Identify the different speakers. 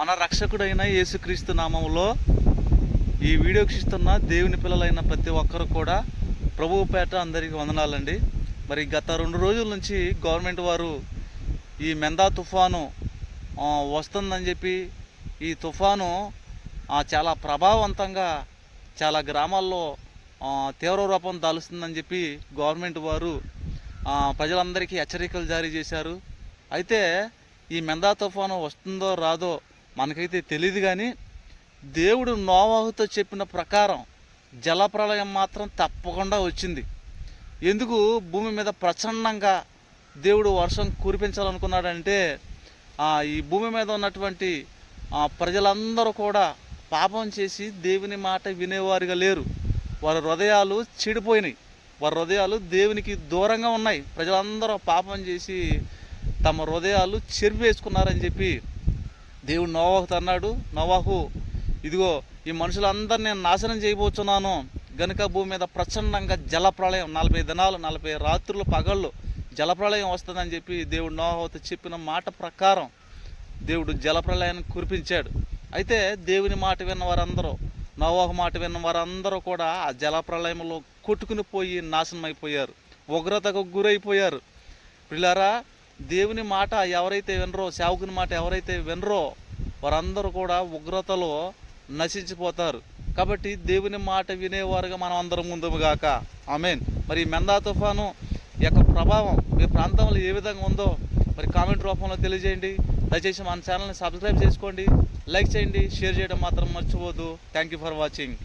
Speaker 1: మన రక్షకుడైన యేసుక్రీస్తు నామంలో ఈ వీడియో ఇస్తున్న దేవుని పిల్లలైన ప్రతి ఒక్కరు కూడా ప్రభువు పేట అందరికీ వందనాలండి. మరి గత రెండు రోజుల నుంచి గవర్నమెంట్ వారు ఈ మెందా తుఫాను వస్తుందని చెప్పి ఈ తుఫాను చాలా ప్రభావవంతంగా చాలా గ్రామాల్లో తీవ్ర రూపం దాలుస్తుందని చెప్పి గవర్నమెంట్ వారు ప్రజలందరికీ హెచ్చరికలు జారీ చేశారు. అయితే ఈ మెందా తుఫాను వస్తుందో రాదో మనకైతే తెలియదు కానీ దేవుడు నోవాహుతో చెప్పిన ప్రకారం జలప్రళయం మాత్రం తప్పకుండా వచ్చింది. ఎందుకు? భూమి మీద ప్రచండంగా దేవుడు వర్షం కురిపించాలనుకున్నాడంటే ఈ భూమి మీద ఉన్నటువంటి ప్రజలందరూ కూడా పాపం చేసి దేవుని మాట వినేవారుగా లేరు. వారి హృదయాలు చెడిపోయినాయి. వారి హృదయాలు దేవునికి దూరంగా ఉన్నాయి. ప్రజలందరూ పాపం చేసి తమ హృదయాలు చెరిపేసుకున్నారని చెప్పి దేవుడు నోవాహుతో అన్నాడు నోవాహు ఇదిగో ఈ మనుషులందరినీ నేను నాశనం చేయబోతున్నాను గనుక భూమి మీద ప్రచండంగా జలప్రళయం నలభై దినాలు నలభై రాత్రులు పగళ్ళు జలప్రళయం వస్తుందని చెప్పి దేవుడు నోవాహుతో చెప్పిన మాట ప్రకారం దేవుడు జలప్రళయాన్ని కురిపించాడు. అయితే దేవుని మాట విన్న వారందరూ నోవాహు మాట విన్న వారందరూ కూడా ఆ జలప్రళయంలో కొట్టుకుని పోయి నాశనం అయిపోయారు ఉగ్రతకు గురైపోయారు. పిల్లరా దేవుని మాట ఎవరైతే వినరో సేవకుని మాట ఎవరైతే వినరో వారందరూ కూడా ఉగ్రతలో నశించిపోతారు. కాబట్టి దేవుని మాట వినేవారుగా మనం అందరం ముందుగాక ఆమెన్. మరి మెందా తుఫాను యొక్క ప్రభావం మీ ప్రాంతంలో ఏ విధంగా ఉందో మరి కామెంట్ రూపంలో తెలియజేయండి. దయచేసి మన ఛానల్ని సబ్స్క్రైబ్ చేసుకోండి. లైక్ చేయండి. షేర్ చేయడం మాత్రం మర్చిపోవద్దు. Thank you for watching